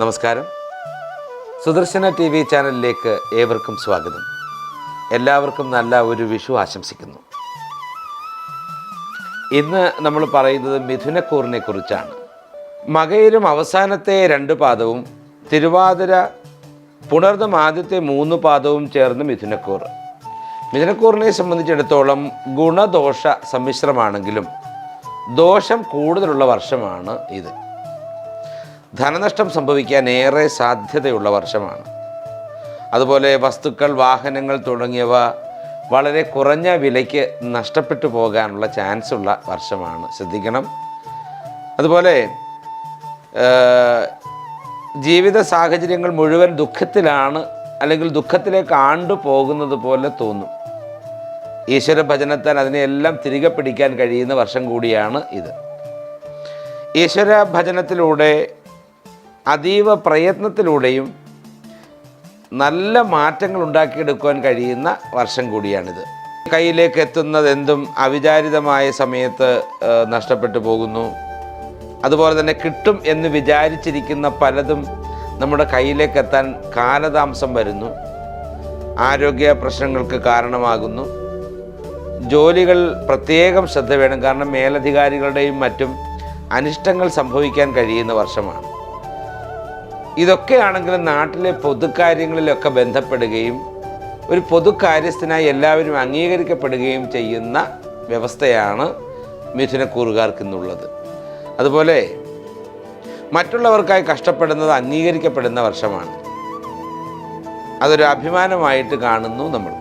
നമസ്കാരം. Sudarshana T V ചാനലിലേക്ക് ഏവർക്കും സ്വാഗതം. എല്ലാവർക്കും നല്ല ഒരു വിഷു ആശംസിക്കുന്നു. ഇന്ന് നമ്മൾ പറയുന്നത് മിഥുനക്കൂറിനെ കുറിച്ചാണ്. മകയിലും അവസാനത്തെ രണ്ട് പാദവും തിരുവാതിര പുണർന്നും ആദ്യത്തെ മൂന്ന് പാദവും ചേർന്ന് മിഥുനക്കൂർ. മിഥുനക്കൂറിനെ സംബന്ധിച്ചിടത്തോളം ഗുണദോഷ സമ്മിശ്രമാണെങ്കിലും ദോഷം കൂടുതലുള്ള വർഷമാണ് ഇത്. ധനനഷ്ടം സംഭവിക്കാൻ ഏറെ സാധ്യതയുള്ള വർഷമാണ്. അതുപോലെ വസ്തുക്കൾ വാഹനങ്ങൾ തുടങ്ങിയവ വളരെ കുറഞ്ഞ വിലയ്ക്ക് നഷ്ടപ്പെട്ടു പോകാനുള്ള ചാൻസ് ഉള്ള വർഷമാണ്. ശ്രദ്ധിക്കണം. അതുപോലെ ജീവിത സാഹചര്യങ്ങൾ മുഴുവൻ ദുഃഖത്തിലാണ് അല്ലെങ്കിൽ ദുഃഖത്തിലേക്ക് ആണ്ടു പോകുന്നത് പോലെ തോന്നും. ഈശ്വര ഭജനത്താൽ അതിനെയെല്ലാം തിരികെ പിടിക്കാൻ കഴിയുന്ന വർഷം കൂടിയാണ് ഇത്. ഈശ്വര ഭജനത്തിലൂടെ അതീവ പ്രയത്നത്തിലൂടെയും നല്ല മാറ്റങ്ങൾ ഉണ്ടാക്കിയെടുക്കുവാൻ കഴിയുന്ന വർഷം കൂടിയാണിത്. കയ്യിലേക്ക് എത്തുന്നത് എന്തും അവിചാരിതമായ സമയത്ത് നഷ്ടപ്പെട്ടു പോകുന്നു. അതുപോലെ തന്നെ കിട്ടും എന്ന് വിചാരിച്ചിരിക്കുന്ന പലതും നമ്മുടെ കയ്യിലേക്ക് എത്താൻ കാലതാമസം വരുന്നു. ആരോഗ്യ പ്രശ്നങ്ങൾക്ക് കാരണമാകുന്നു. ജോലികൾ പ്രത്യേകം ശ്രദ്ധ വേണം. കാരണം മേലധികാരികളുടെയും മറ്റും അനിഷ്ടങ്ങൾ സംഭവിക്കാൻ കഴിയുന്ന വർഷമാണ്. ഇതൊക്കെയാണെങ്കിലും നാട്ടിലെ പൊതുകാര്യങ്ങളിലൊക്കെ ബന്ധപ്പെടുകയും ഒരു പൊതുകാര്യസ്ഥനായി എല്ലാവരും അംഗീകരിക്കപ്പെടുകയും ചെയ്യുന്ന വ്യവസ്ഥയാണ് മിഥുനക്കൂറുകാർക്കിന്നുള്ളത് അതുപോലെ മറ്റുള്ളവർക്കായി കഷ്ടപ്പെടുന്നത് അംഗീകരിക്കപ്പെടുന്ന വർഷമാണ്. അതൊരു അഭിമാനമായിട്ട് കാണുന്നു നമ്മൾ.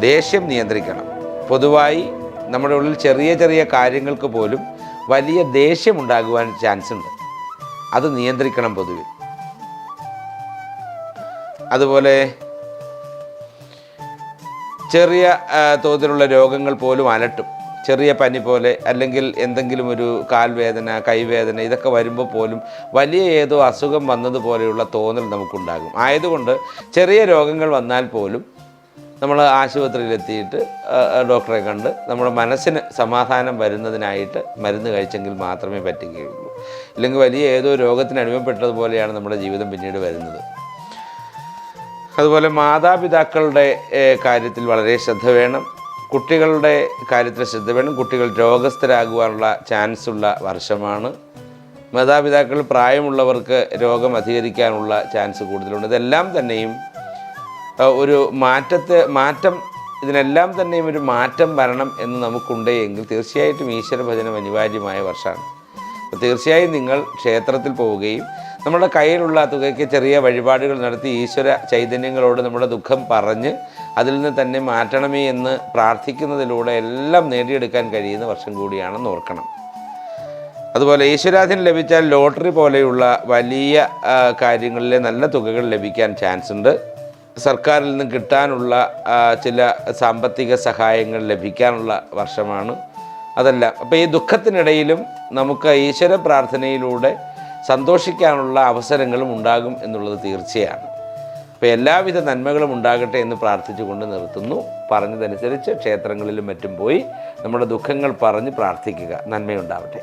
ദേഷ്യം നിയന്ത്രിക്കണം. പൊതുവായി നമ്മുടെ ഉള്ളിൽ ചെറിയ ചെറിയ കാര്യങ്ങൾക്ക് പോലും വലിയ ദേഷ്യമുണ്ടാകുവാൻ ചാൻസ് ഉണ്ട് അത് നിയന്ത്രിക്കണം പൊതുവിൽ. അതുപോലെ ചെറിയ തോതിലുള്ള രോഗങ്ങൾ പോലും അലട്ടും. ചെറിയ പനി പോലെ അല്ലെങ്കിൽ എന്തെങ്കിലും ഒരു കാൽവേദന കൈവേദന ഇതൊക്കെ വരുമ്പോൾ പോലും വലിയ ഏതോ അസുഖം വന്നതുപോലെയുള്ള തോന്നൽ നമുക്കുണ്ടാകും. ആയതുകൊണ്ട് ചെറിയ രോഗങ്ങൾ വന്നാൽ പോലും നമ്മൾ ആശുപത്രിയിലെത്തിയിട്ട് ഡോക്ടറെ കണ്ട് നമ്മുടെ മനസ്സിന് സമാധാനം വരുന്നതിനായിട്ട് മരുന്ന് കഴിച്ചെങ്കിൽ മാത്രമേ പറ്റുകയുള്ളൂ. ഇല്ലെങ്കിൽ വലിയ ഏതോ രോഗത്തിന് അടിമപ്പെട്ടതുപോലെയാണ് നമ്മുടെ ജീവിതം പിന്നീട് വരുന്നത്. അതുപോലെ മാതാപിതാക്കളുടെ കാര്യത്തിൽ വളരെ ശ്രദ്ധ വേണം. കുട്ടികളുടെ കാര്യത്തിൽ ശ്രദ്ധ വേണം. കുട്ടികൾ രോഗസ്ഥരാകുവാനുള്ള ചാൻസ് ഉള്ള വർഷമാണ്. മാതാപിതാക്കൾ പ്രായമുള്ളവർക്ക് രോഗം അധികരിക്കാനുള്ള ചാൻസ് കൂടുതലുണ്ട്. ഇതെല്ലാം തന്നെയും ഒരു മാറ്റത്തെ മാറ്റം ഇതിനെല്ലാം തന്നെയും ഒരു മാറ്റം വരണം എന്ന് നമുക്കുണ്ടെങ്കിൽ തീർച്ചയായിട്ടും ഈശ്വര ഭജനം അനിവാര്യമായ വർഷമാണ്. അപ്പോൾ തീർച്ചയായും നിങ്ങൾ ക്ഷേത്രത്തിൽ പോവുകയും നമ്മുടെ കയ്യിലുള്ള തുകയ്ക്ക് ചെറിയ വഴിപാടുകൾ നടത്തി ഈശ്വര ചൈതന്യങ്ങളോട് നമ്മുടെ ദുഃഖം പറഞ്ഞ് അതിൽ നിന്ന് തന്നെ മാറ്റണമേ എന്ന് പ്രാർത്ഥിക്കുന്നതിലൂടെ എല്ലാം നേടിയെടുക്കാൻ കഴിയുന്ന വർഷം കൂടിയാണെന്ന് ഓർക്കണം. അതുപോലെ ഈശ്വരാധീനം ലഭിച്ചാൽ ലോട്ടറി പോലെയുള്ള വലിയ കാര്യങ്ങളിലെ നല്ല തുകകൾ ലഭിക്കാൻ ചാൻസ് ഉണ്ട് സർക്കാരിൽ നിന്ന് കിട്ടാനുള്ള ചില സാമ്പത്തിക സഹായങ്ങൾ ലഭിക്കാനുള്ള വർഷമാണ് അതെല്ലാം. അപ്പോൾ ഈ ദുഃഖത്തിനിടയിലും നമുക്ക് ഈശ്വര പ്രാർത്ഥനയിലൂടെ സന്തോഷിക്കാനുള്ള അവസരങ്ങളും ഉണ്ടാകും എന്നുള്ളത് തീർച്ചയാണ്. അപ്പോൾ എല്ലാവിധ നന്മകളും ഉണ്ടാകട്ടെ എന്ന് പ്രാർത്ഥിച്ചുകൊണ്ട് നിർത്തുന്നു. പറഞ്ഞതനുസരിച്ച് ക്ഷേത്രങ്ങളിലും മറ്റും പോയി നമ്മുടെ ദുഃഖങ്ങൾ പറഞ്ഞ് പ്രാർത്ഥിക്കുക. നന്മയുണ്ടാവട്ടെ.